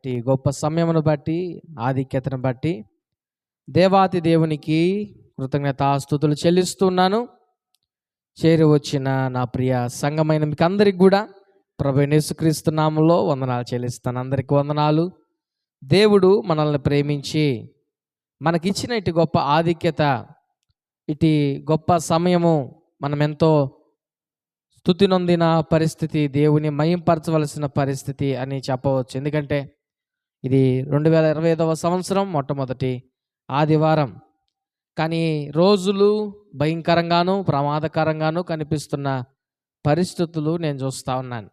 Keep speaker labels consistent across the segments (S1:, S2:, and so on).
S1: బట్టి గొప్ప సమయమును బట్టి ఆధిక్యతను బట్టి దేవాతి దేవునికి కృతజ్ఞతాస్తుతులు చెల్లిస్తున్నాను. చేరి వచ్చిన నా ప్రియ సంఘమైన మీకు అందరికి కూడా ప్రభు యేసుక్రీస్తు నామంలో వందనాలు చెల్లిస్తాను. అందరికి వందనాలు. దేవుడు మనల్ని ప్రేమించి మనకిచ్చిన ఇటు గొప్ప ఆధిక్యత ఇటు గొప్ప సమయము మనం ఎంతో స్థుతి నొందిన పరిస్థితి దేవుని మయంపరచవలసిన పరిస్థితి అని చెప్పవచ్చు. ఎందుకంటే ఇది రెండు వేల ఇరవై ఐదవ సంవత్సరం మొట్టమొదటి ఆదివారం. కానీ రోజులు భయంకరంగాను ప్రమాదకరంగాను కనిపిస్తున్న పరిస్థితులు నేను చూస్తూ ఉన్నాను.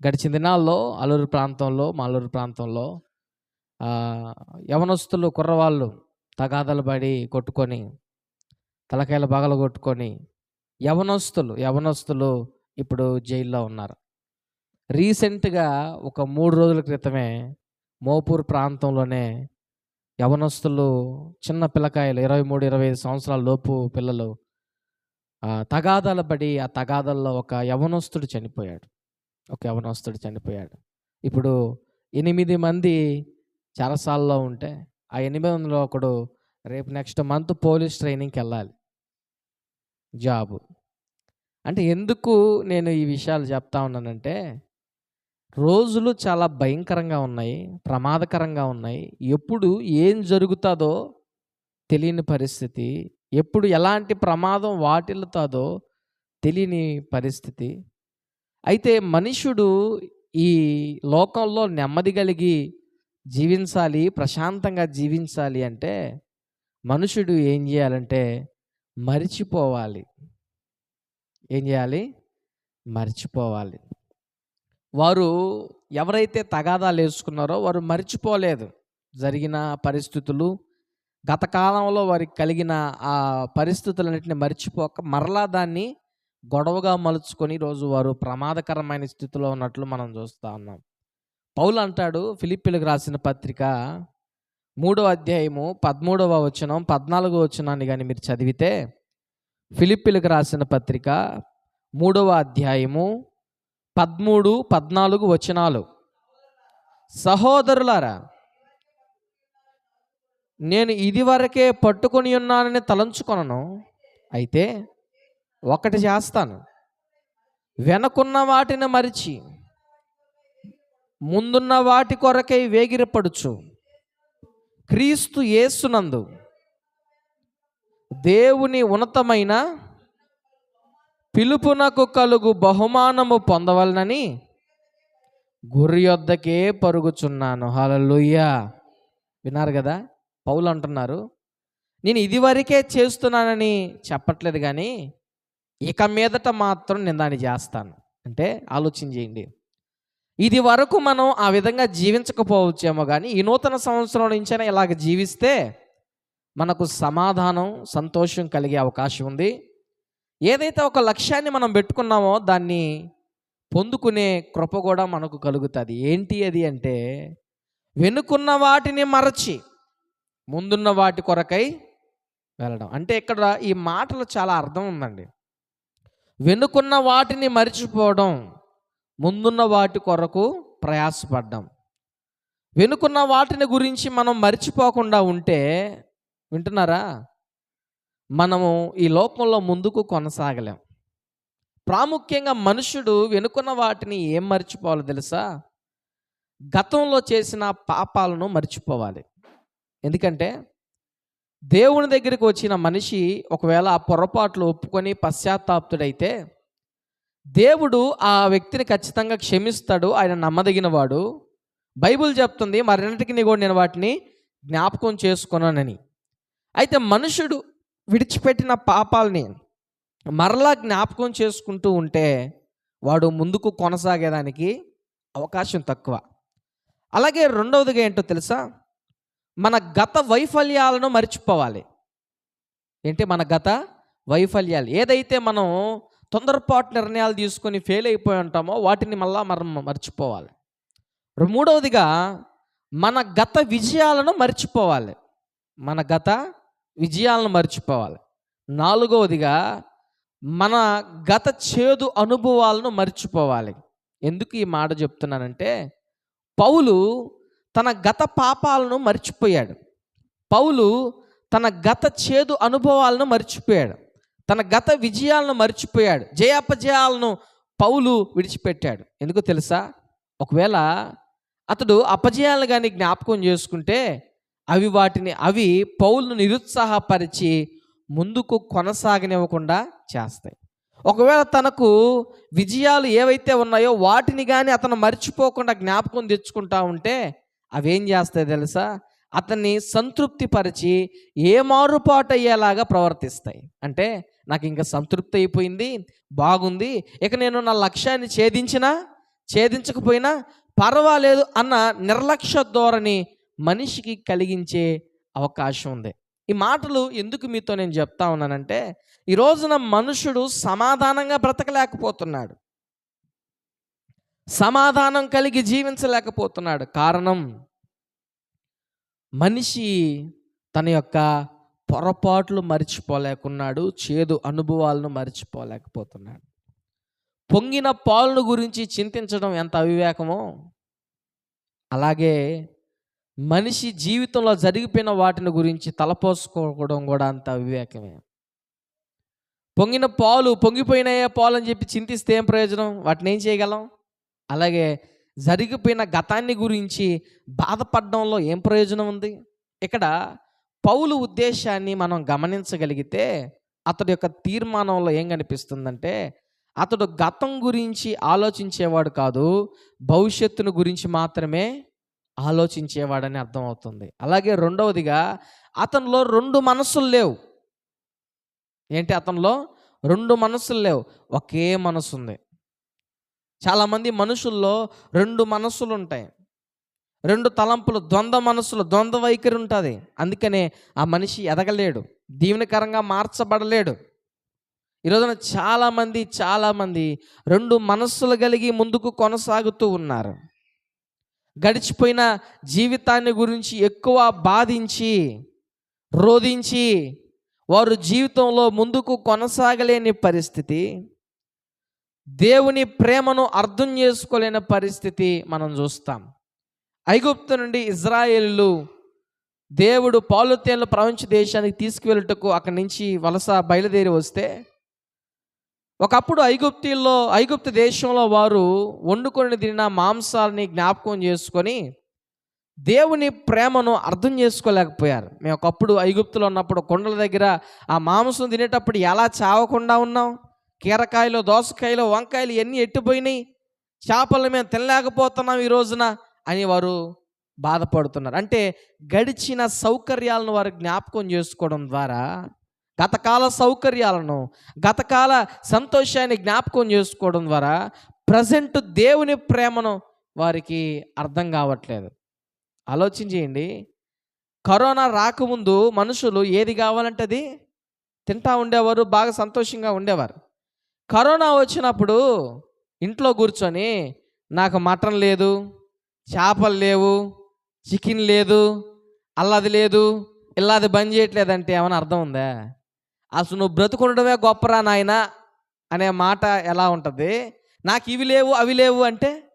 S1: గడిచిన దినాల్లో అల్లూరు ప్రాంతంలో మాలూరు ప్రాంతంలో యవనస్తులు కుర్రవాళ్ళు తగాదలు పడి కొట్టుకొని తలకాయల బాగలు కొట్టుకొని యవనస్తులు యవనస్తులు ఇప్పుడు జైల్లో ఉన్నారు. రీసెంట్గా ఒక మూడు రోజుల క్రితమే మోపూర్ ప్రాంతంలోనే యవనస్తులు చిన్న పిల్లకాయలు ఇరవై మూడు ఇరవై ఐదు సంవత్సరాల లోపు పిల్లలు తగాదాల పడి ఆ తగాదల్లో ఒక యవనస్తుడు చనిపోయాడు. ఒక యవనస్తుడు చనిపోయాడు. ఇప్పుడు ఎనిమిది మంది చెరసాల్లో ఉంటే ఆ ఎనిమిది మందిలో ఒకడు రేపు నెక్స్ట్ మంత్ పోలీస్ ట్రైనింగ్కి వెళ్ళాలి. జాబు. అంటే ఎందుకు నేను ఈ విషయాలు చెప్తా ఉన్నానంటే రోజులు చాలా భయంకరంగా ఉన్నాయి ప్రమాదకరంగా ఉన్నాయి. ఎప్పుడు ఏం జరుగుతుందో తెలియని పరిస్థితి ఎప్పుడు ఎలాంటి ప్రమాదం వాటిల్లుతుందో తెలియని పరిస్థితి. అయితే మనుషుడు ఈ లోకంలో నెమ్మది కలిగి జీవించాలి ప్రశాంతంగా జీవించాలి అంటే మనుషుడు ఏం చేయాలంటే మరిచిపోవాలి. ఏం చేయాలి? మర్చిపోవాలి. వారు ఎవరైతే తగాదాలు వేసుకున్నారో వారు మర్చిపోలేదు. జరిగిన పరిస్థితులు గత కాలంలో వారికి కలిగిన ఆ పరిస్థితులన్నింటినీ మర్చిపోక మరలా దాన్ని గొడవగా మలుచుకొని రోజు వారు ప్రమాదకరమైన స్థితిలో ఉన్నట్లు మనం చూస్తూ ఉన్నాం. పౌలు అంటాడు ఫిలిప్పీలకు రాసిన పత్రిక మూడో అధ్యాయము పదమూడవ వచనం పద్నాలుగో వచనాన్ని కానీ మీరు చదివితే ఫిలిప్పీలకు రాసిన పత్రిక మూడవ అధ్యాయము పదమూడు పద్నాలుగు వచనాలు. సహోదరులారా నేను ఇదివరకే పట్టుకొని ఉన్నానని తలంచుకొనను అయితే ఒకటి చేస్తాను. వెనకున్న వాటిని మరిచి ముందున్న వాటి కొరకై వేగిరపడుచు. క్రీస్తు యేసునందు దేవుని ఉన్నతమైన పిలుపునకు కలుగు బహుమానము పొందవలనని గురి యొద్దకే పరుగుచున్నాను. హలలుయ్యా విన్నారు కదా? పౌలు అంటున్నారు నేను ఇదివరకే చేస్తున్నానని చెప్పట్లేదు కానీ ఇక మీదట మాత్రం నేను దాన్ని చేస్తాను. అంటే ఆలోచన చేయండి. ఇది వరకు మనం ఆ విధంగా జీవించకపోవచ్చేమో కానీ ఈ నూతన సంవత్సరం నుంచైనా ఇలాగ జీవిస్తే మనకు సమాధానం సంతోషం కలిగే అవకాశం ఉంది. ఏదైతే ఒక లక్ష్యాన్ని మనం పెట్టుకున్నామో దాన్ని పొందుకునే కృప కూడా మనకు కలుగుతుంది. ఏంటి అది అంటే వెనుకున్న వాటిని మరచి ముందున్న వాటి కొరకై వెళ్ళడం. అంటే ఇక్కడ ఈ మాటలు చాలా అర్థం ఉందండి. వెనుకున్న వాటిని మరిచిపోవడం ముందున్న వాటి కొరకు ప్రయాసపడ్డం. వెనుకున్న వాటిని గురించి మనం మరిచిపోకుండా ఉంటే వింటున్నారా? మనము ఈ లోకంలో ముందుకు కొనసాగలేం. ప్రాముఖ్యంగా మనుషుడు వెనుకున్న వాటిని ఏం మర్చిపోవాలో తెలుసా? గతంలో చేసిన పాపాలను మర్చిపోవాలి. ఎందుకంటే దేవుని దగ్గరికి వచ్చిన మనిషి ఒకవేళ ఆ పొరపాట్లు ఒప్పుకొని పశ్చాత్తాప్తుడైతే దేవుడు ఆ వ్యక్తిని ఖచ్చితంగా క్షమిస్తాడు ఆయన నమ్మదగినవాడు. బైబిల్ చెప్తుంది మరెన్నటికి కూడా నేను వాటిని జ్ఞాపకం చేసుకున్నానని అయితే మనుషుడు విడిచిపెట్టిన పాపాలని మరలా జ్ఞాపకం చేసుకుంటూ ఉంటే వాడు ముందుకు కొనసాగేదానికి అవకాశం తక్కువ. అలాగే రెండవదిగా ఏంటో తెలుసా? మన గత వైఫల్యాలను మర్చిపోవాలి. ఏంటి మన గత వైఫల్యాలు? ఏదైతే మనం తొందరపాటు నిర్ణయాలు తీసుకొని ఫెయిల్ అయిపోయి ఉంటామో వాటిని మళ్ళా మనం మర్చిపోవాలి. మూడవదిగా మన గత విజయాలను మర్చిపోవాలి. మన గత విజయాలను మర్చిపోవాలి. నాలుగవదిగా మన గత చేదు అనుభవాలను మర్చిపోవాలి. ఎందుకు ఈ మాట చెప్తున్నానంటే పౌలు తన గత పాపాలను మర్చిపోయాడు. పౌలు తన గత చేదు అనుభవాలను మర్చిపోయాడు. తన గత విజయాలను మర్చిపోయాడు. జయాపజయాలను పౌలు విడిచిపెట్టాడు. ఎందుకో తెలుసా? ఒకవేళ అతడు అపజయాలను కానీ జ్ఞాపకం చేసుకుంటే అవి వాటిని అవి పౌలను నిరుత్సాహపరిచి ముందుకు కొనసాగనివ్వకుండా చేస్తాయి. ఒకవేళ తనకు విజయాలు ఏవైతే ఉన్నాయో వాటిని కానీ అతను మర్చిపోకుండా జ్ఞాపకం తెచ్చుకుంటా ఉంటే అవేం చేస్తాయి తెలుసా? అతన్ని సంతృప్తిపరిచి ఏ మారుపాటు అయ్యేలాగా ప్రవర్తిస్తాయి. అంటే నాకు ఇంకా సంతృప్తి అయిపోయింది బాగుంది ఇక నేను నా లక్ష్యాన్ని ఛేదించినా ఛేదించకపోయినా పర్వాలేదు అన్న నిర్లక్ష్య ధోరణి మనిషికి కలిగించే అవకాశం ఉంది. ఈ మాటలు ఎందుకు మీతో నేను చెప్తా ఉన్నానంటే ఈ రోజున మనుషుడు సమాధానంగా బ్రతకలేకపోతున్నాడు. సమాధానం కలిగి జీవించలేకపోతున్నాడు. కారణం మనిషి తన యొక్క పొరపాట్లు మర్చిపోలేకున్నాడు చేదు అనుభవాలను మర్చిపోలేకపోతున్నాడు. పొంగిన పాలను గురించి చింతించడం ఎంత అవివేకమో అలాగే మనిషి జీవితంలో జరిగిపోయిన వాటిని గురించి తలపోసుకోవడం కూడా అంత వివేకమే. పొంగిన పాలు పొంగిపోయినాయే పాలు అని చెప్పి చింతిస్తే ఏం ప్రయోజనం? వాటిని ఏం చేయగలం? అలాగే జరిగిపోయిన గతాన్ని గురించి బాధపడడంలో ఏం ప్రయోజనం ఉంది? ఇక్కడ పౌలు ఉద్దేశాన్ని మనం గమనించగలిగితే అతడి యొక్క తీర్మానంలో ఏం కనిపిస్తుందంటే అతడు గతం గురించి ఆలోచించేవాడు కాదు భవిష్యత్తును గురించి మాత్రమే ఆలోచించేవాడని అర్థమవుతుంది. అలాగే రెండవదిగా అతనిలో రెండు మనసులు లేవు. ఏంటి అతనిలో? రెండు మనసులు లేవు. ఒకే మనసు ఉంది చాలామంది మనుషుల్లో రెండు మనసులు ఉంటాయి రెండు తలంపులు ద్వంద్వ మనసులు ద్వంద్వ వైఖరి ఉంటుంది. అందుకనే ఆ మనిషి ఎదగలేడు. దీవెనకరంగా మార్చబడలేడు. ఈరోజున చాలామంది చాలామంది రెండు మనస్సులు కలిగి ముందుకు కొనసాగుతూ ఉన్నారు. గడిచిపోయిన జీవితాన్ని గురించి ఎక్కువ బాధించి రోధించి వారు జీవితంలో ముందుకు కొనసాగలేని పరిస్థితి దేవుని ప్రేమను అర్థం చేసుకోలేని పరిస్థితి మనం చూస్తాం. ఐగుప్తు నుండి ఇజ్రాయేళ్ళు దేవుడు పాలుతేన్ల ప్రపంచ దేశానికి తీసుకువెళ్ళటకు అక్కడి నుంచి వలస బయలుదేరి వస్తే ఒకప్పుడు ఐగుప్తిలో ఐగుప్తు దేశంలో వారు వండుకొని తిన్న మాంసాలని జ్ఞాపకం చేసుకొని దేవుని ప్రేమను అర్థం చేసుకోలేకపోయారు. మేము ఒకప్పుడు ఐగుప్తులో ఉన్నప్పుడు కొండల దగ్గర ఆ మాంసం తినేటప్పుడు ఎలా చావకుండా ఉన్నాం? కీరకాయలు దోసకాయలు వంకాయలు ఎన్ని ఎట్టిపోయినాయి? చేపలు మేము తినలేకపోతున్నాం ఈ రోజున అని వారు బాధపడుతున్నారు. అంటే గడిచిన సౌకర్యాలను వారు జ్ఞాపకం చేసుకోవడం ద్వారా గతకాల సౌకర్యాలను గతకాల సంతోషాన్ని జ్ఞాపకం చేసుకోవడం ద్వారా ప్రజెంట్ దేవుని ప్రేమను వారికి అర్థం కావట్లేదు. ఆలోచించేయండి కరోనా రాకముందు మనుషులు ఏది కావాలంటే అది తింటా ఉండేవారు బాగా సంతోషంగా ఉండేవారు. కరోనా వచ్చినప్పుడు ఇంట్లో కూర్చొని నాకు మటన్ లేదు చేపలు లేవు చికెన్ లేదు అల్లది లేదు ఇల్లాది బంద్ చేయట్లేదంటే ఏమైనా అర్థం ఉందా? అసలు నువ్వు బ్రతుకుండడమే గొప్పరా నాయన? అనే మాట ఎలా ఉంటుంది? నాకు ఇవి లేవు అవి లేవు అంటే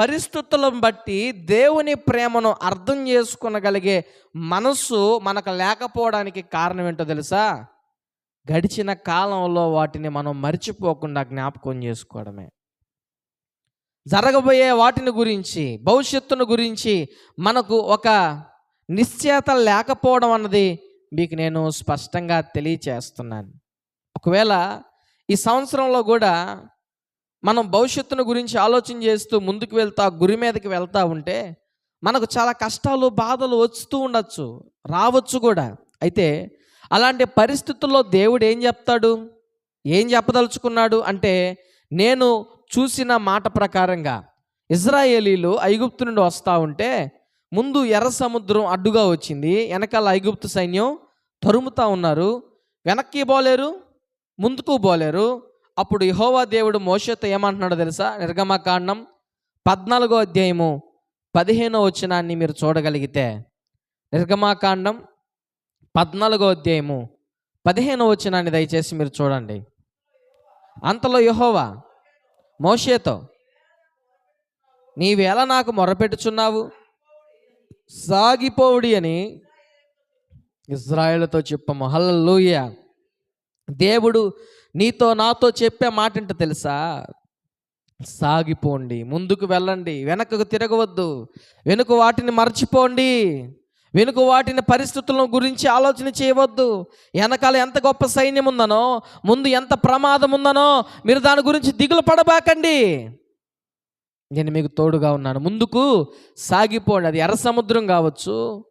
S1: పరిస్థితులను బట్టి దేవుని ప్రేమను అర్థం చేసుకునగలిగే మనస్సు మనకు లేకపోవడానికి కారణం ఏంటో తెలుసా? గడిచిన కాలంలో వాటిని మనం మర్చిపోకుండా జ్ఞాపకం చేసుకోవడమే. జరగబోయే వాటిని గురించి భవిష్యత్తును గురించి మనకు ఒక నిశ్చేత లేకపోవడం అన్నది మీకు నేను స్పష్టంగా తెలియచేస్తున్నాను. ఒకవేళ ఈ సంవత్సరంలో కూడా మనం భవిష్యత్తును గురించి ఆలోచన చేస్తూ ముందుకు వెళ్తా గురి మీదకి వెళ్తూ ఉంటే మనకు చాలా కష్టాలు బాధలు వస్తూ ఉండొచ్చు రావచ్చు కూడా. అయితే అలాంటి పరిస్థితుల్లో దేవుడు ఏం చెప్తాడు? ఏం చెప్పదలుచుకున్నాడు? అంటే నేను చూసిన మాట ప్రకారంగా ఇజ్రాయేలీలు ఐగుప్తు నుండి వస్తూ ఉంటే ముందు ఎర్ర సముద్రం అడ్డుగా వచ్చింది. వెనకాల ఐగుప్తు సైన్యం తరుముతా ఉన్నారు. వెనక్కి పోలేరు ముందుకు పోలేరు అప్పుడు యహోవా దేవుడు మోషతో ఏమంటున్నాడో తెలుసా? నిర్గమకాండం పద్నాలుగో అధ్యాయము పదిహేనో వచనాన్ని మీరు చూడగలిగితే. నిర్గమాకాండం పద్నాలుగో అధ్యాయము పదిహేనో వచనాన్ని దయచేసి మీరు చూడండి. అంతలో యహోవా మోషేతో నీవేళ నాకు మొరపెట్టుచున్నావు? సాగిపోవుడి అని ఇజ్రాయేల్తో చెప్పము. హల్లూయ దేవుడు నీతో నాతో చెప్పే మాట ఏంటో తెలుసా? సాగిపోండి ముందుకు వెళ్ళండి వెనకకు తిరగవద్దు వెనుక వాటిని మర్చిపోండి వెనుక వాటిని పరిస్థితుల గురించి ఆలోచన చేయవద్దు. వెనకాల ఎంత గొప్ప సైన్యం ఉందనో ముందు ఎంత ప్రమాదం ఉందనో మీరు దాని గురించి దిగులు పడబాకండి. నేను మీకు తోడుగా ఉన్నాను. ముందుకు సాగిపోండి. అది ఎర్ర సముద్రం కావచ్చు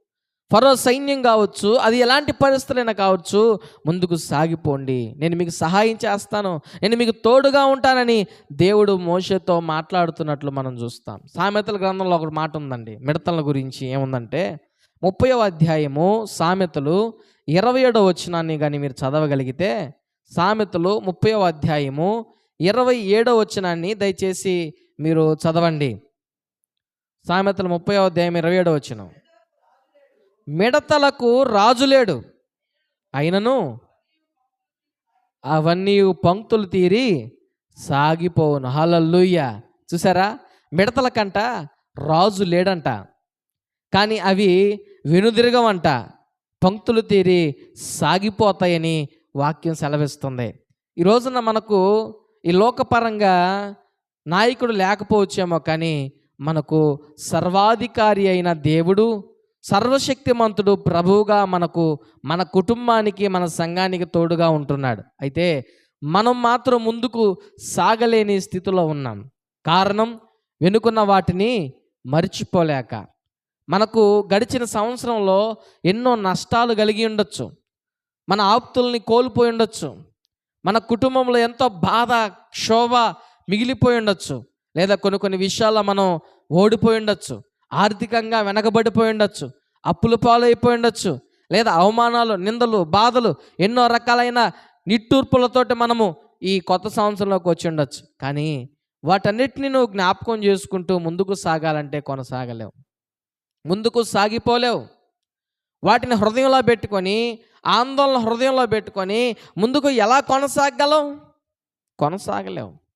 S1: ఫరో సైన్యం కావచ్చు అది ఎలాంటి పరిస్థితులైనా కావచ్చు. ముందుకు సాగిపోండి. నేను మీకు సహాయం చేస్తాను. నేను మీకు తోడుగా ఉంటానని దేవుడు మోషతో మాట్లాడుతున్నట్లు మనం చూస్తాం. సామెతల గ్రంథంలో ఒక మాట ఉందండి. మిడతల గురించి ఏముందంటే ముప్పై అధ్యాయము సామెతలు ఇరవై ఏడో వచ్చినాన్ని కానీ మీరు చదవగలిగితే సామెతలు ముప్పై అధ్యాయము ఇరవై ఏడో వచ్చినాన్ని దయచేసి మీరు చదవండి. సామెతలు ముప్పై అధ్యాయం ఇరవై ఏడు వచ్చిన మిడతలకు రాజు లేడు. అయినను అవన్నీ పంక్తులు తీరి సాగిపోవును. హలల్లుయ్య చూసారా? మిడతల కంట రాజు లేడంట. కానీ అవి వెనుదిరగవంట. పంక్తులు తీరి సాగిపోతాయని వాక్యం సెలవిస్తుంది. ఈ రోజున మనకు ఈ లోకపరంగా నాయకుడు లేకపోవచ్చేమో కానీ మనకు సర్వాధికారి అయిన దేవుడు సర్వశక్తిమంతుడు ప్రభువుగా మనకు మన కుటుంబానికి మన సంఘానికి తోడుగా ఉంటున్నాడు. అయితే మనం మాత్రం ముందుకు సాగలేని స్థితిలో ఉన్నాం. కారణం వెనుకున్న వాటిని మర్చిపోలేక. మనకు గడిచిన సంవత్సరంలో ఎన్నో నష్టాలు కలిగి ఉండొచ్చు. మన ఆప్తుల్ని కోల్పోయి ఉండొచ్చు. మన కుటుంబంలో ఎంతో బాధ క్షోభ మిగిలిపోయి ఉండొచ్చు. లేదా కొన్ని కొన్ని విషయాల్లో మనం ఓడిపోయి ఉండొచ్చు. ఆర్థికంగా వెనకబడిపోయి ఉండొచ్చు. అప్పుల పాలైపోయి ఉండొచ్చు. లేదా అవమానాలు నిందలు బాధలు ఎన్నో రకాలైన నిట్టూర్పులతోటి మనము ఈ కొత్త సంవత్సరంలోకి వచ్చి ఉండొచ్చు. కానీ వాటన్నిటిని నువ్వు జ్ఞాపకం చేసుకుంటూ ముందుకు సాగాలంటే కొనసాగలేవు. ముందుకు సాగిపోలేవు. వాటిని హృదయంలో పెట్టుకొని ఆందోళన హృదయంలో పెట్టుకొని ముందుకు ఎలా కొనసాగలం కొనసాగలేవు.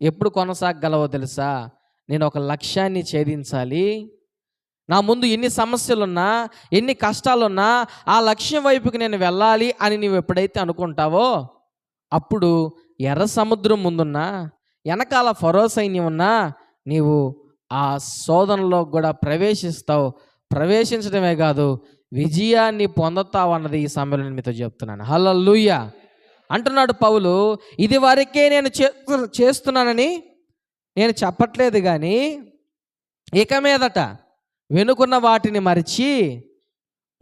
S1: ఎప్పుడు కొనసాగలవో తెలుసా? నేను ఒక లక్ష్యాన్ని ఛేదించాలి. నా ముందు ఎన్ని సమస్యలున్నా ఎన్ని కష్టాలున్నా ఆ లక్ష్యం వైపుకి నేను వెళ్ళాలి అని నీవు ఎప్పుడైతే అనుకుంటావో అప్పుడు ఎర్ర సముద్రం ముందున్నా వెనకాల ఫరో సైన్యం ఉన్నా నీవు ఆ శోధనలో కూడా ప్రవేశిస్తావు. ప్రవేశించడమే కాదు విజయాన్ని పొందుతావు అన్నది ఈ సమయంలో నేను మీతో చెప్తున్నాను. హల్లెలూయ! అంటున్నాడు పౌలు ఇది వరకే నేను చే- చేస్తున్నానని నేను చెప్పట్లేదు కానీ ఇక మీదట వెనుకున్న వాటిని మరిచి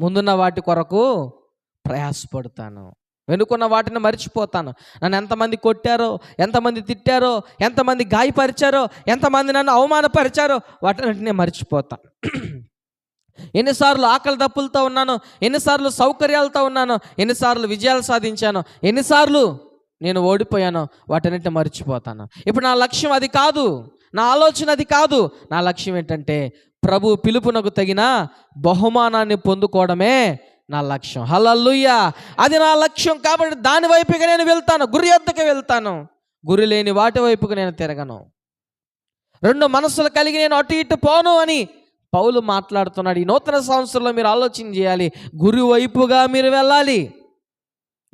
S1: ముందున్న వాటి కొరకు ప్రయాసపడతాను. వెనుకున్న వాటిని మర్చిపోతాను. నన్ను ఎంతమంది కొట్టారో ఎంతమంది తిట్టారో ఎంతమంది గాయపరిచారో ఎంతమంది నన్ను అవమానపరిచారో వాటిని నేను మర్చిపోతాను. ఎన్నిసార్లు ఆకలి దప్పులతో ఉన్నాను ఎన్నిసార్లు సౌకర్యాలతో ఉన్నాను ఎన్నిసార్లు విజయాలు సాధించాను ఎన్నిసార్లు నేను ఓడిపోయాను వాటన్నిటిని మర్చిపోతాను. ఇప్పుడు నా లక్ష్యం అది కాదు. నా ఆలోచన అది కాదు. నా లక్ష్యం ఏంటంటే ప్రభు పిలుపునకు తగిన బహుమానాన్ని పొందుకోవడమే నా లక్ష్యం. హల్లల్లుయ్య అది నా లక్ష్యం కాబట్టి దాని వైపుగా నేను వెళ్తాను. గురి ఎద్దకు వెళ్తాను. గురి లేని వాటి వైపుకు నేను తిరగను. రెండు మనసులు కలిగి నేను అటు ఇటు పోను అని పౌలు మాట్లాడుతున్నాడు ఈ నూతన సంవత్సరంలో మీరు ఆలోచన చేయాలి. గురువైపుగా మీరు వెళ్ళాలి.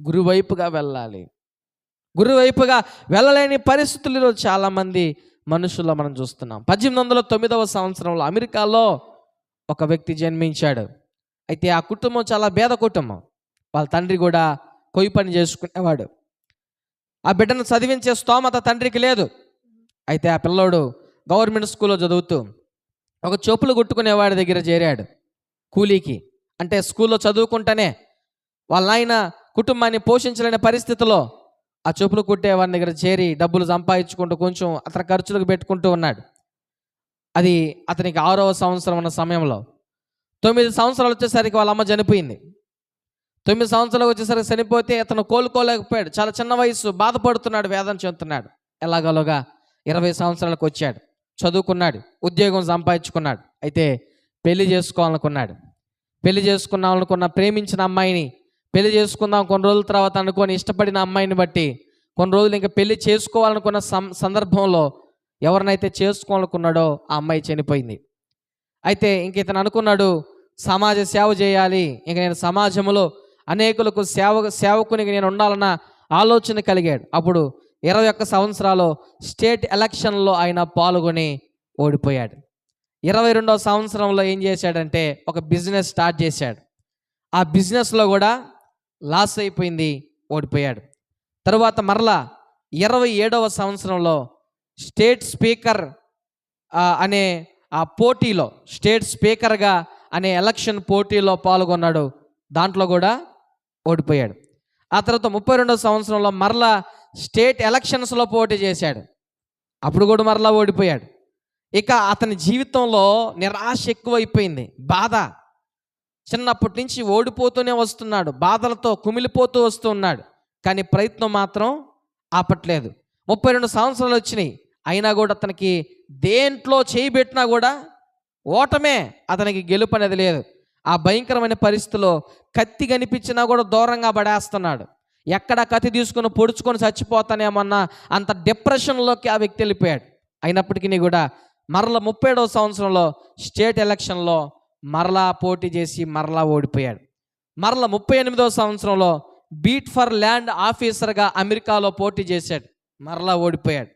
S1: గురువైపుగా వెళ్ళాలి. గురువైపుగా వెళ్ళలేని పరిస్థితులలో చాలామంది మనుషుల్లో మనం చూస్తున్నాం. పద్దెనిమిది వందల తొమ్మిదవ సంవత్సరంలో అమెరికాలో ఒక వ్యక్తి జన్మించాడు. అయితే ఆ కుటుంబం చాలా పేద కుటుంబం. వాళ్ళ తండ్రి కూడా కొయ్యి పని చేసుకునేవాడు. ఆ బిడ్డను చదివించే స్తోమత తండ్రికి లేదు. అయితే ఆ పిల్లోడు గవర్నమెంట్ స్కూల్లో చదువుతూ ఒక చెప్పులు కుట్టుకునేవాడి దగ్గర చేరాడు కూలీకి. అంటే స్కూల్లో చదువుకుంటేనే వాళ్ళ ఆయన కుటుంబాన్ని పోషించలేని పరిస్థితిలో ఆ చెప్పులు కుట్టే వాడి దగ్గర చేరి డబ్బులు సంపాదించుకుంటూ కొంచెం అతని ఖర్చులకు పెట్టుకుంటూ ఉన్నాడు. అది అతనికి ఆరవ సంవత్సరం ఉన్న సమయంలో. తొమ్మిది సంవత్సరాలు వచ్చేసరికి వాళ్ళ అమ్మ చనిపోయింది. తొమ్మిది సంవత్సరాలు వచ్చేసరికి చనిపోతే అతను కోలుకోలేకపోయాడు. చాలా చిన్న వయసు బాధపడుతున్నాడు వేదన చెందుతున్నాడు. ఎలాగోలోగా ఇరవై సంవత్సరాలకు వచ్చాడు. చదువుకున్నాడు ఉద్యోగం సంపాదించుకున్నాడు అయితే పెళ్ళి చేసుకోవాలనుకున్నాడు. పెళ్ళి చేసుకుందాం అనుకున్న ప్రేమించిన అమ్మాయిని పెళ్ళి చేసుకుందాం కొన్ని రోజుల తర్వాత అనుకొని ఇష్టపడిన అమ్మాయిని బట్టి కొన్ని రోజులు ఇంకా పెళ్ళి చేసుకోవాలనుకున్న సం సందర్భంలో ఎవరినైతే చేసుకోవాలనుకున్నాడో ఆ అమ్మాయి చనిపోయింది. అయితే ఇంక ఇతను అనుకున్నాడు సమాజ సేవ చేయాలి ఇంక నేను సమాజంలో అనేకులకు సేవ సేవకునికి నేను ఉండాలన్న ఆలోచన కలిగాడు. అప్పుడు ఇరవై ఒక్క సంవత్సరాలు స్టేట్ ఎలక్షన్లో ఆయన పాల్గొని ఓడిపోయాడు. ఇరవై రెండవ సంవత్సరంలో ఏం చేశాడంటే ఒక బిజినెస్ స్టార్ట్ చేశాడు. ఆ బిజినెస్లో కూడా లాస్ అయిపోయింది ఓడిపోయాడు. తరువాత మరలా ఇరవై ఏడవ సంవత్సరంలో స్టేట్ స్పీకర్ అనే ఆ పోటీలో స్టేట్ స్పీకర్గా అనే ఎలక్షన్ పోటీలో పాల్గొన్నాడు. దాంట్లో కూడా ఓడిపోయాడు. ఆ తర్వాత ముప్పై రెండవ సంవత్సరంలో మరలా స్టేట్ ఎలక్షన్స్లో పోటీ చేశాడు. అప్పుడు కూడా మరలా ఓడిపోయాడు. ఇక అతని జీవితంలో నిరాశ ఎక్కువైపోయింది. బాధ. చిన్నప్పటి నుంచి ఓడిపోతూనే వస్తున్నాడు. బాధలతో కుమిలిపోతూ వస్తున్నాడు కానీ ప్రయత్నం మాత్రం ఆపట్లేదు. ముప్పై రెండు సంవత్సరాలు వచ్చినాయి. అయినా కూడా అతనికి దేంట్లో చేయి పెట్టినా కూడా ఓటమే అతనికి గెలుపు అనేది లేదు. ఆ భయంకరమైన పరిస్థితిలో కత్తి కనిపించినా కూడా దూరంగా పడేస్తున్నాడు. ఎక్కడ కత్తి తీసుకుని పొడుచుకొని చచ్చిపోతానేమన్నా అంత డిప్రెషన్లోకి ఆ వ్యక్తి వెళ్ళిపోయాడు. అయినప్పటికీ కూడా మరల ముప్పై ఏడవ సంవత్సరంలో స్టేట్ ఎలక్షన్లో మరలా పోటీ చేసి మరలా ఓడిపోయాడు. మరల ముప్పై ఎనిమిదవ సంవత్సరంలో బీట్ ఫర్ ల్యాండ్ ఆఫీసర్గా అమెరికాలో పోటీ చేశాడు. మరలా ఓడిపోయాడు.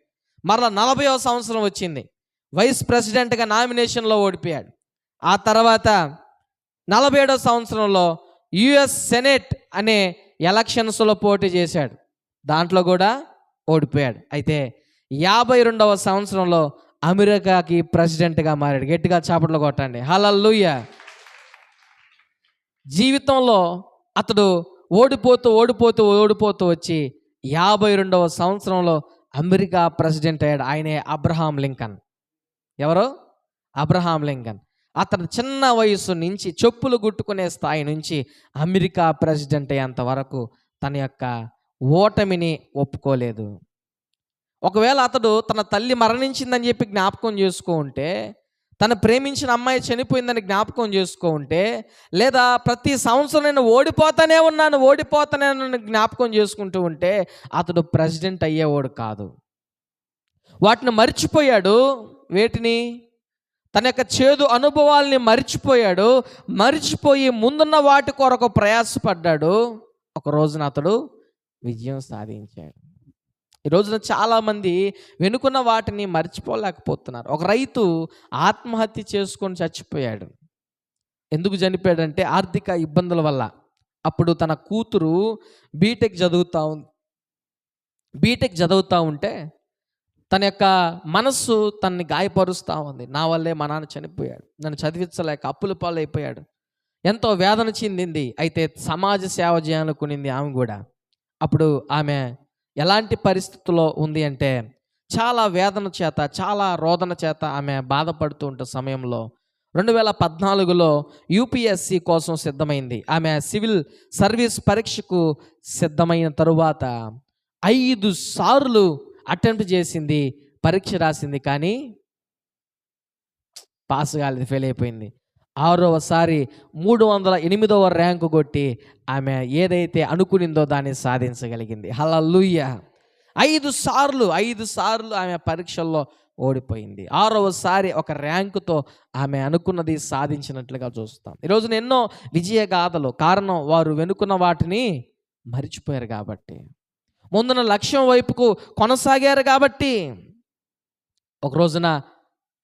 S1: మరలా నలభైవ సంవత్సరం వచ్చింది. వైస్ ప్రెసిడెంట్గా నామినేషన్లో ఓడిపోయాడు. ఆ తర్వాత నలభై ఏడవ సంవత్సరంలో యుఎస్ సెనెట్ అనే ఎలక్షన్స్లో పోటీ చేశాడు. దాంట్లో కూడా ఓడిపోయాడు. అయితే యాభై రెండవ సంవత్సరంలో అమెరికాకి ప్రెసిడెంట్గా మారాడు. గట్టిగా చాపట్లు కొట్టండి. హలల్లుయ్య జీవితంలో అతడు ఓడిపోతూ ఓడిపోతూ ఓడిపోతూ వచ్చి యాభై రెండవ సంవత్సరంలో అమెరికా ప్రెసిడెంట్ అయ్యాడు. ఆయనే అబ్రహాం లింకన్. ఎవరు? Abraham Lincoln. అతను చిన్న వయసు నుంచి చెప్పులు గుట్టుకునే స్థాయి నుంచి అమెరికా ప్రెసిడెంట్ అయ్యేంత వరకు తన యొక్క ఓటమిని ఒప్పుకోలేదు. ఒకవేళ అతడు తన తల్లి మరణించిందని చెప్పి జ్ఞాపకం చేసుకో ఉంటే తను ప్రేమించిన అమ్మాయి చనిపోయిందని జ్ఞాపకం చేసుకో ఉంటే లేదా ప్రతి సంవత్సరం నేను ఓడిపోతానే ఉన్నాను ఓడిపోతానే జ్ఞాపకం చేసుకుంటూ ఉంటే అతడు ప్రెసిడెంట్ అయ్యేవాడు కాదు. వాటిని మర్చిపోయాడు. వేటిని? తన యొక్క చేదు అనుభవాల్ని మర్చిపోయాడు. మర్చిపోయి ముందున్న వాటి కొరకు ప్రయాసపడ్డాడు. ఒక రోజున అతడు విజయం సాధించాడు. ఈ రోజున చాలామంది వెనుకున్న వాటిని మర్చిపోలేకపోతున్నారు. ఒక రైతు ఆత్మహత్య చేసుకొని చచ్చిపోయాడు. ఎందుకు చనిపోయాడంటే ఆర్థిక ఇబ్బందుల వల్ల. అప్పుడు తన కూతురు బీటెక్ చదువుతా బీటెక్ చదువుతూ ఉంటే తన యొక్క మనస్సు తనని గాయపరుస్తూ ఉంది. నా వల్లే మా నాన్న చనిపోయాడు. నన్ను చదివించలేక అప్పుల పాలైపోయాడు. ఎంతో వేదన చెందింది. అయితే సమాజ సేవ చేయాలనుకునింది ఆమె కూడా. అప్పుడు ఆమె ఎలాంటి పరిస్థితుల్లో ఉంది అంటే చాలా వేదన చేత చాలా రోదన చేత ఆమె బాధపడుతూ ఉంటే సమయంలో రెండు వేల పద్నాలుగులో యూపీఎస్సి కోసం సిద్ధమైంది. ఆమె సివిల్ సర్వీస్ పరీక్షకు సిద్ధమైన తరువాత ఐదు సార్లు అటెంప్ట్ చేసింది పరీక్ష రాసింది కానీ పాస్ కాలేదు ఫెయిల్ అయిపోయింది. ఆరవసారి మూడు వందల ఎనిమిదవ ర్యాంకు కొట్టి ఆమె ఏదైతే అనుకునిందో దాన్ని సాధించగలిగింది. హలలుయ్య ఐదు సార్లు ఐదు సార్లు ఆమె పరీక్షల్లో ఓడిపోయింది. ఆరవసారి ఒక ర్యాంకుతో ఆమె అనుకున్నది సాధించినట్లుగా చూస్తాం. ఈరోజు ఎన్నో విజయ గాథలు కారణం వారు వెనుకున్న వాటిని మరిచిపోయారు కాబట్టి. ముందున లక్ష్యం వైపుకు కొనసాగారు కాబట్టి ఒక రోజున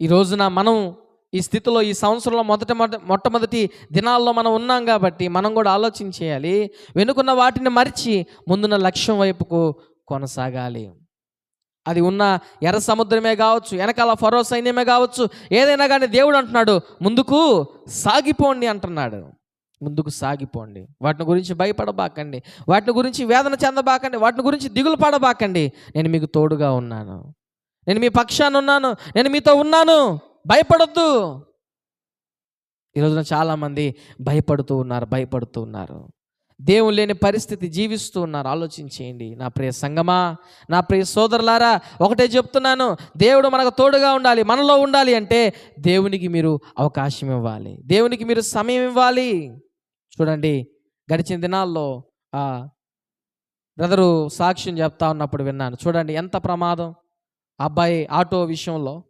S1: ఈ రోజున మనం ఈ స్థితిలో ఈ సంవత్సరంలో మొదట మొట్టమొదటి దినాల్లో మనం ఉన్నాం కాబట్టి మనం కూడా ఆలోచించేయాలి వెనుకున్న వాటిని మరిచి ముందున్న లక్ష్యం వైపుకు కొనసాగాలి. అది ఉన్న ఎర్ర సముద్రమే కావచ్చు వెనకాల ఫరో సైన్యమే కావచ్చు ఏదైనా కానీ దేవుడు అంటున్నాడు ముందుకు సాగిపోండి అంటున్నాడు. ముందుకు సాగిపోండి. వాటిని గురించి భయపడబాకండి. వాటిని గురించి వేదన చెందబాకండి. వాటిని గురించి దిగులు పడబాకండి. నేను మీకు తోడుగా ఉన్నాను. నేను మీ పక్షాన ఉన్నాను. నేను మీతో ఉన్నాను. భయపడొద్దు. ఈరోజున చాలామంది భయపడుతూ ఉన్నారు భయపడుతూ ఉన్నారు. దేవుడు లేని పరిస్థితి జీవిస్తూ ఉన్నారు. ఆలోచించేయండి. నా ప్రియ సంగమా నా ప్రియ సోదరులారా ఒకటే చెప్తున్నాను. దేవుడు మనకు తోడుగా ఉండాలి మనలో ఉండాలి అంటే దేవునికి మీరు అవకాశం ఇవ్వాలి. దేవునికి మీరు సమయం ఇవ్వాలి. చూడండి గడిచిన దినాల్లో ఆ బ్రదరు సాక్ష్యం చెప్తా ఉన్నప్పుడు విన్నాను. చూడండి ఎంత ప్రమాదం. అబ్బాయి ఆటో విషయంలో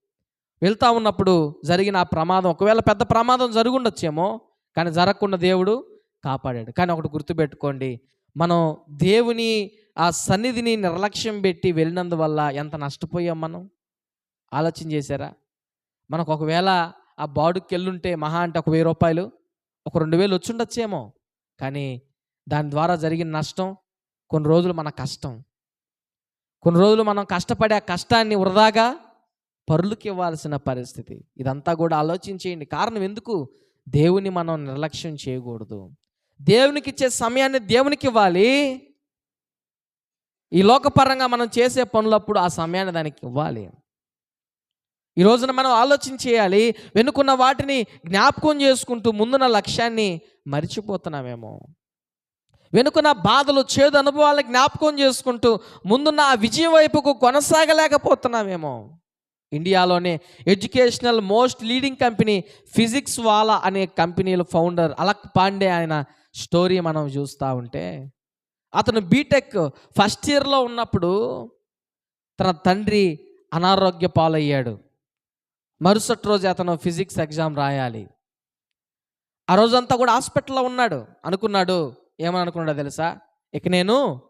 S1: వెళ్తా ఉన్నప్పుడు జరిగిన ఆ ప్రమాదం ఒకవేళ పెద్ద ప్రమాదం జరుగుండొచ్చేమో కానీ జరగకుండా దేవుడు కాపాడాడు. కానీ ఒకటి గుర్తుపెట్టుకోండి మనం దేవుని ఆ సన్నిధిని నిర్లక్ష్యం పెట్టి వెళ్ళినందువల్ల ఎంత నష్టపోయాం మనం? ఆలోచన చేశారా? మనకు ఒకవేళ ఆ బాడుకి వెళ్ళుంటే మహా అంటే ఒక వెయ్యి రూపాయలు ఒక రెండు వేలు వచ్చుండొచ్చేమో. కానీ దాని ద్వారా జరిగిన నష్టం కొన్ని రోజులు మన కష్టం. కొన్ని రోజులు మనం కష్టపడే ఆ కష్టాన్ని వృధాగా పరులకి ఇవ్వాల్సిన పరిస్థితి. ఇదంతా కూడా ఆలోచించేయండి. కారణం ఎందుకు? దేవుని మనం నిర్లక్ష్యం చేయకూడదు. దేవునికి ఇచ్చే సమయాన్ని దేవునికి ఇవ్వాలి ఈ లోకపరంగా మనం చేసే పనులప్పుడు ఆ సమయాన్ని దానికి ఇవ్వాలి ఈ రోజున మనం ఆలోచన చేయాలి వెనుకున్న వాటిని జ్ఞాపకం చేసుకుంటూ ముందున్న లక్ష్యాన్ని మర్చిపోతున్నామేమో. వెనుకున్న బాధలు చేదు అనుభవాలను జ్ఞాపకం చేసుకుంటూ ముందున్న ఆ విజయం వైపుకు కొనసాగలేకపోతున్నామేమో. ఇండియాలోనే educational most leading company Physics Wallah అనే కంపెనీల ఫౌండర్ అలక్ పాండే ఆయన స్టోరీ మనం చూస్తూ ఉంటే అతను బీటెక్ ఫస్ట్ ఇయర్లో ఉన్నప్పుడు తన తండ్రి అనారోగ్య పాలయ్యాడు. మరుసటి రోజు అతను ఫిజిక్స్ ఎగ్జామ్ రాయాలి. ఆ రోజంతా కూడా హాస్పిటల్లో ఉన్నాడు. అనుకున్నాడు ఏమని అనుకున్నాడో తెలుసా? ఇక నేను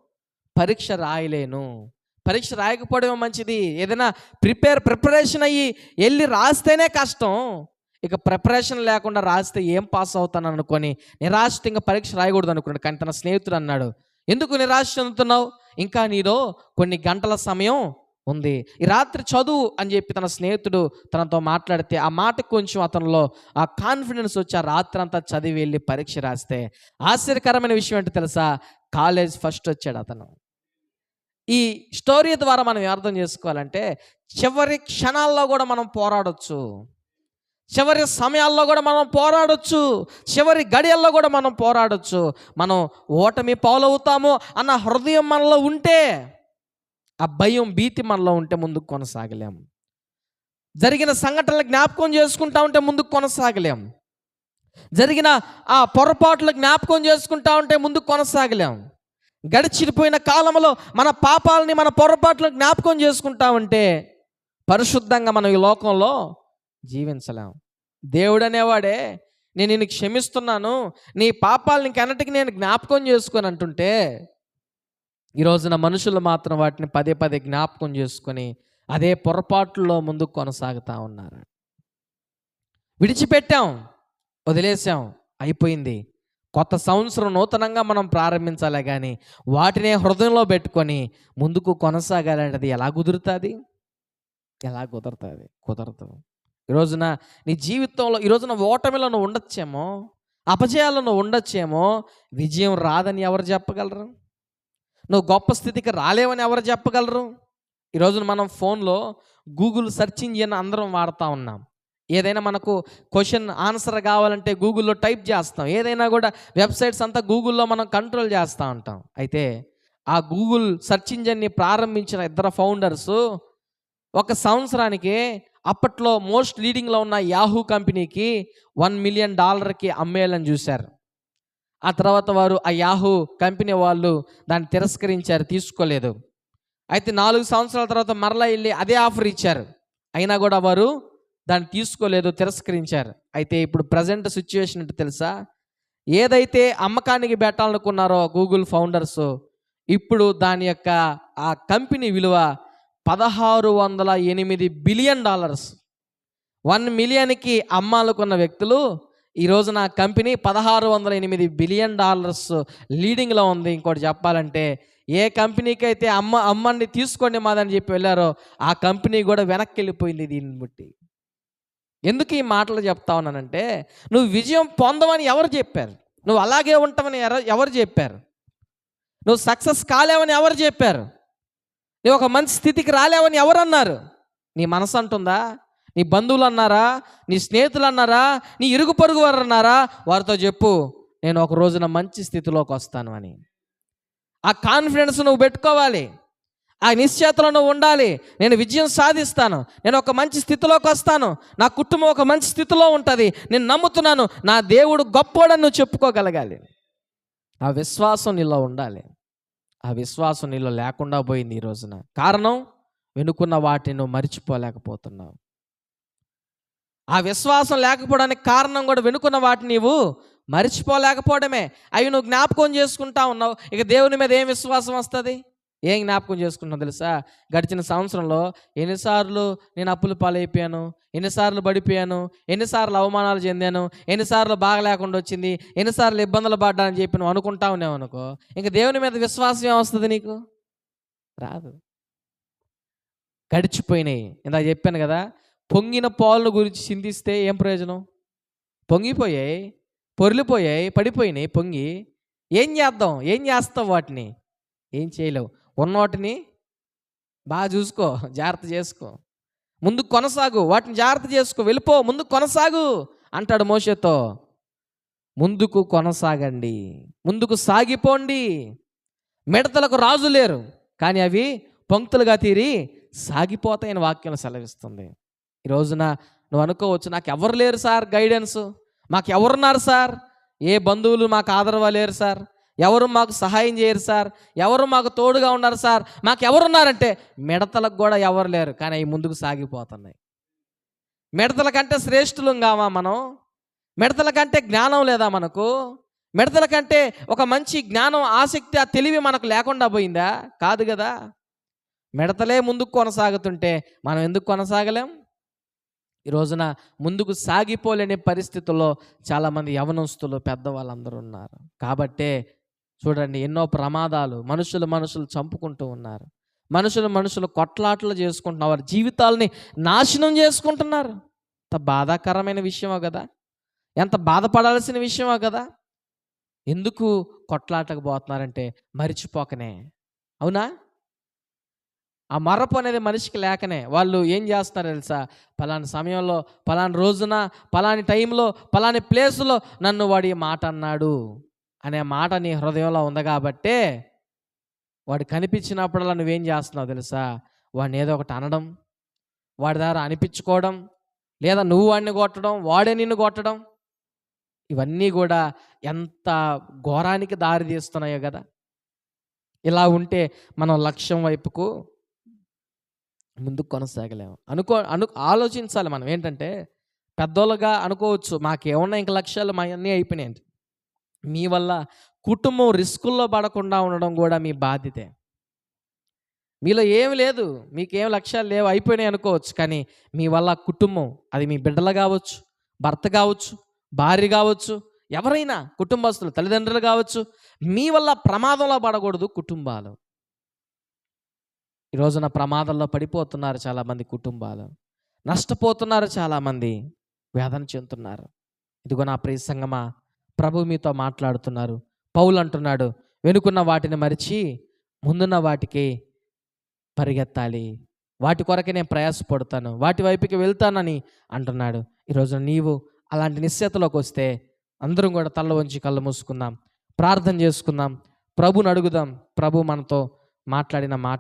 S1: పరీక్ష రాయలేను. పరీక్ష రాయకపోవడం మంచిది. ఏదైనా ప్రిపేర్ ప్రిపరేషన్ అయ్యి వెళ్ళి రాస్తేనే కష్టం. ఇక ప్రిపరేషన్ లేకుండా రాస్తే ఏం పాస్ అవుతాను అనుకొని నిరాశ ఇంకా పరీక్ష రాయకూడదు అనుకున్నాడు. కానీ తన స్నేహితుడు అన్నాడు ఎందుకు నిరాశ చెందుతున్నావు? ఇంకా నీలో కొన్ని గంటల సమయం ఉంది. ఈ రాత్రి చదువు అని చెప్పి తన స్నేహితుడు తనతో మాట్లాడితే ఆ మాట కొంచెం అతనిలో ఆ కాన్ఫిడెన్స్ వచ్చి ఆ రాత్రి అంతా చదివి వెళ్ళి పరీక్ష రాస్తే ఆశ్చర్యకరమైన విషయం ఏంటో తెలుసా? కాలేజ్ ఫస్ట్ వచ్చాడు అతను. ఈ స్టోరీ ద్వారా మనం ఏం అర్థం చేసుకోవాలంటే చివరి క్షణాల్లో కూడా మనం పోరాడొచ్చు. చివరి సమయాల్లో కూడా మనం పోరాడొచ్చు. చివరి గడియల్లో కూడా మనం పోరాడొచ్చు. మనం ఓటమి పాలవుతాము అన్న హృదయం మనలో ఉంటే ఆ భయం భీతి మనలో ఉంటే ముందుకు కొనసాగలేము జరిగిన సంఘటనలు జ్ఞాపకం చేసుకుంటా ఉంటే ముందుకు కొనసాగలేం. జరిగిన ఆ పొరపాట్లు జ్ఞాపకం చేసుకుంటా ఉంటే ముందుకు కొనసాగలేం. గడిచిపోయిన కాలంలో మన పాపాలని మన పొరపాట్లు జ్ఞాపకం చేసుకుంటా ఉంటే పరిశుద్ధంగా మనం ఈ లోకంలో జీవించలేం. దేవుడు అనేవాడే నేను నిన్ను క్షమిస్తున్నాను నీ పాపాలని కెనటికి నేను జ్ఞాపకం చేసుకొని అంటుంటే ఈ రోజున మనుషులు మాత్రం వాటిని పదే పదే జ్ఞాపకం చేసుకొని అదే పొరపాట్లలో ముందుకు కొనసాగుతూ ఉన్నారు. విడిచిపెట్టాం వదిలేసాం అయిపోయింది. కొత్త సంవత్సరం నూతనంగా మనం ప్రారంభించాలి కానీ వాటినే హృదయంలో పెట్టుకొని ముందుకు కొనసాగాలంటే అది ఎలా కుదురుతుంది? ఎలా కుదురుతుంది? కుదరదు. ఈ రోజున నీ జీవితంలో ఈ రోజున ఓటమిలో నువ్వు ఉండొచ్చేమో అపజయాలను ఉండొచ్చేమో విజయం రాదని ఎవరు చెప్పగలరు? నువ్వు గొప్ప స్థితికి రాలేవని ఎవరు చెప్పగలరు? ఈ రోజున మనం ఫోన్లో గూగుల్ సెర్చ్ ఇంజిన్ అందరం వాడుతూ ఉన్నాం. ఏదైనా మనకు క్వశ్చన్ ఆన్సర్ కావాలంటే గూగుల్లో టైప్ చేస్తాం. ఏదైనా కూడా వెబ్సైట్స్ అంతా గూగుల్లో మనం కంట్రోల్ చేస్తూ ఉంటాం. అయితే ఆ గూగుల్ సెర్చ్ ఇంజిన్ని ప్రారంభించిన ఇద్దరు ఫౌండర్స్ ఒక సంవత్సరానికి అప్పట్లో మోస్ట్ లీడింగ్లో ఉన్న యాహూ కంపెనీకి వన్ మిలియన్ డాలర్కి అమ్మేయాలని చూశారు. ఆ తర్వాత వారు ఆ యాహూ కంపెనీ వాళ్ళు దాన్ని తిరస్కరించారు తీసుకోలేదు. అయితే నాలుగు సంవత్సరాల తర్వాత మరలా వెళ్ళి అదే ఆఫర్ ఇచ్చారు. అయినా కూడా వారు దాన్ని తీసుకోలేదు తిరస్కరించారు. అయితే ఇప్పుడు ప్రజెంట్ సిచ్యువేషన్ అంటే తెలుసా? ఏదైతే అమ్మకానికి పెట్టాలనుకున్నారో గూగుల్ ఫౌండర్స్ ఇప్పుడు దాని యొక్క ఆ కంపెనీ విలువ పదహారు వందల ఎనిమిది బిలియన్ డాలర్స్. వన్ మిలియన్కి అమ్మాలనుకున్న వ్యక్తులు ఈరోజు నా కంపెనీ పదహారు వందల ఎనిమిది బిలియన్ డాలర్స్ లీడింగ్లో ఉంది. ఇంకోటి చెప్పాలంటే ఏ కంపెనీకి అయితే అమ్మ అమ్మని తీసుకోండి మాదని చెప్పి వెళ్ళారో ఆ కంపెనీ కూడా వెనక్కి వెళ్ళిపోయింది దీన్ని బట్టి. ఎందుకు ఈ మాటలు చెప్తా ఉన్నానంటే నువ్వు విజయం పొందవని ఎవరు చెప్పారు? నువ్వు అలాగే ఉంటావని ఎవరు చెప్పారు? నువ్వు సక్సెస్ కాలేవని ఎవరు చెప్పారు? నువ్వు ఒక మంచి స్థితికి రాలేవని ఎవరు అన్నారు? నీ మనసు అంటుందా? నీ బంధువులు అన్నారా నీ స్నేహితులు అన్నారా నీ ఇరుగు పొరుగు వారు అన్నారా వారితో చెప్పు నేను ఒక రోజున మంచి స్థితిలోకి వస్తాను అని. ఆ కాన్ఫిడెన్స్ నువ్వు పెట్టుకోవాలి. ఆ నిశ్చేతలో నువ్వు ఉండాలి. నేను విజయం సాధిస్తాను. నేను ఒక మంచి స్థితిలోకి వస్తాను. నా కుటుంబం ఒక మంచి స్థితిలో ఉంటుంది. నేను నమ్ముతున్నాను. నా దేవుడు గొప్పోడని నువ్వు చెప్పుకోగలగాలి. ఆ విశ్వాసం నీలో ఉండాలి. ఆ విశ్వాసం నీలో లేకుండా పోయింది ఈ రోజున. కారణం? వెనుకున్న వాటిని నువ్వు మర్చిపోలేకపోతున్నావు. ఆ విశ్వాసం లేకపోవడానికి కారణం కూడా వెనుకున్న వాటిని నీవు మర్చిపోలేకపోవడమే. అవి నువ్వు జ్ఞాపకం చేసుకుంటా ఉన్నావు. ఇక దేవుని మీద ఏం విశ్వాసం వస్తుంది? ఏం జ్ఞాపకం చేసుకుంటున్నావు తెలుసా? గడిచిన సంవత్సరంలో ఎన్నిసార్లు నేను అప్పులు పాలైపోయాను? ఎన్నిసార్లు పడిపోయాను? ఎన్నిసార్లు అవమానాలు చెందాను? ఎన్నిసార్లు బాగా లేకుండా వచ్చింది? ఎన్నిసార్లు ఇబ్బందులు పడ్డానని చెప్పి నువ్వు అనుకుంటా ఉన్నావు అనుకో. ఇంక దేవుని మీద విశ్వాసం ఏమొస్తుంది నీకు? రాదు. గడిచిపోయినాయి. ఇందాక చెప్పాను కదా పొంగిన పాలను గురించి చింతిస్తే ఏం ప్రయోజనం? పొంగిపోయాయి పొరిలిపోయాయి పడిపోయినాయి పొంగి ఏం చేద్దాం? ఏం చేస్తావు వాటిని? ఏం చేయలేవు. ఉన్న వాటిని బాగా చూసుకో జాగ్రత్త చేసుకో. ముందు కొనసాగు వాటిని జాగ్రత్త చేసుకో. వెళ్ళిపో ముందు కొనసాగు అంటాడు మోషతో. ముందుకు కొనసాగండి ముందుకు సాగిపోండి. మిడతలకు రాజు లేరు కానీ అవి పంక్తులుగా తీరి సాగిపోతాయని వాక్యం సెలవిస్తుంది. ఈ రోజున నువ్వు అనుకోవచ్చు నాకు ఎవరు లేరు సార్ గైడెన్స్? మాకు ఎవరున్నారు సార్? ఏ బంధువులు మాకు ఆదరవ లేరు సార్? ఎవరు మాకు సహాయం చేయరు సార్? ఎవరు మాకు తోడుగా ఉన్నారు సార్? మాకు ఎవరున్నారంటే మిడతలకు కూడా ఎవరు లేరు కానీ అవి ముందుకు సాగిపోతున్నాయి. మిడతల కంటే శ్రేష్ఠులం కావా మనం? మిడతల కంటే జ్ఞానం లేదా మనకు? మిడతల కంటే ఒక మంచి జ్ఞానం ఆసక్తి ఆ తెలివి మనకు లేకుండా పోయిందా? కాదు కదా? మిడతలే ముందుకు కొనసాగుతుంటే మనం ఎందుకు కొనసాగలేం? ఈ రోజున ముందుకు సాగిపోలేని పరిస్థితుల్లో చాలామంది యవనస్తులు పెద్దవాళ్ళందరూ ఉన్నారు. కాబట్టే చూడండి ఎన్నో ప్రమాదాలు మనుషులు మనుషులు చంపుకుంటూ ఉన్నారు. మనుషులు మనుషులు కొట్లాటలు చేసుకుంటున్నారు. వారి జీవితాలని నాశనం చేసుకుంటున్నారు. ఎంత బాధాకరమైన విషయమో కదా? ఎంత బాధపడాల్సిన విషయమో కదా? ఎందుకు కొట్లాటకు పోతున్నారంటే మరిచిపోకనే. అవునా? ఆ మరపు అనేది మనిషికి లేకనే వాళ్ళు ఏం చేస్తున్నారు తెలుసా? పలాని సమయంలో పలాని రోజున పలాని టైంలో పలాని ప్లేసులో నన్ను వాడి మాట అన్నాడు అనే మాట నీ హృదయంలో ఉంది కాబట్టే వాడు కనిపించినప్పుడల్లా నువ్వేం చేస్తున్నావు తెలుసా? వాడిని ఏదో ఒకటి అనడం వాడి ద్వారా అనిపించుకోవడం లేదా నువ్వు వాడిని కొట్టడం వాడే నిన్ను కొట్టడం ఇవన్నీ కూడా ఎంత ఘోరానికి దారి తీస్తున్నాయో కదా? ఇలా ఉంటే మనం లక్ష్యం వైపుకు ముందుకు కొనసాగలేము. అనుకో అను ఆలోచించాలి మనం. ఏంటంటే పెద్దోళ్ళుగా అనుకోవచ్చు మాకేమన్నా ఇంక లక్ష్యాలు మా అన్నీ అయిపోయినాయి మీ వల్ల కుటుంబం రిస్కుల్లో పడకుండా ఉండడం కూడా మీ బాధ్యతే. మీలో ఏమి లేదు మీకేం లక్ష్యాలు లేవు అయిపోయినాయి అనుకోవచ్చు. కానీ మీ వల్ల కుటుంబం అది మీ బిడ్డలు కావచ్చు భర్త కావచ్చు భార్య కావచ్చు ఎవరైనా కుటుంబస్తులు తల్లిదండ్రులు కావచ్చు మీ వల్ల ప్రమాదంలో పడకూడదు కుటుంబాలు. ఈ రోజున ప్రమాదంలో పడిపోతున్నారు చాలామంది కుటుంబాలు. నష్టపోతున్నారు చాలామంది. వేదన చెందుతున్నారు. ఇదిగో నా ప్రియ సంగమా ప్రభు మీతో మాట్లాడుతున్నారు. పౌలు అంటున్నాడు వెనుకున్న వాటిని మరిచి ముందున్న వాటికి పరిగెత్తాలి. వాటి కొరకే నేను ప్రయాసపడతాను. వాటి వైపుకి వెళ్తానని అంటున్నాడు. ఈరోజు నీవు అలాంటి నిశ్చేతలోకి వస్తే అందరం కూడా తల్ల వంచి కళ్ళు మూసుకుందాం. ప్రార్థన చేసుకుందాం. ప్రభుని అడుగుదాం. ప్రభు మనతో మాట్లాడిన మాట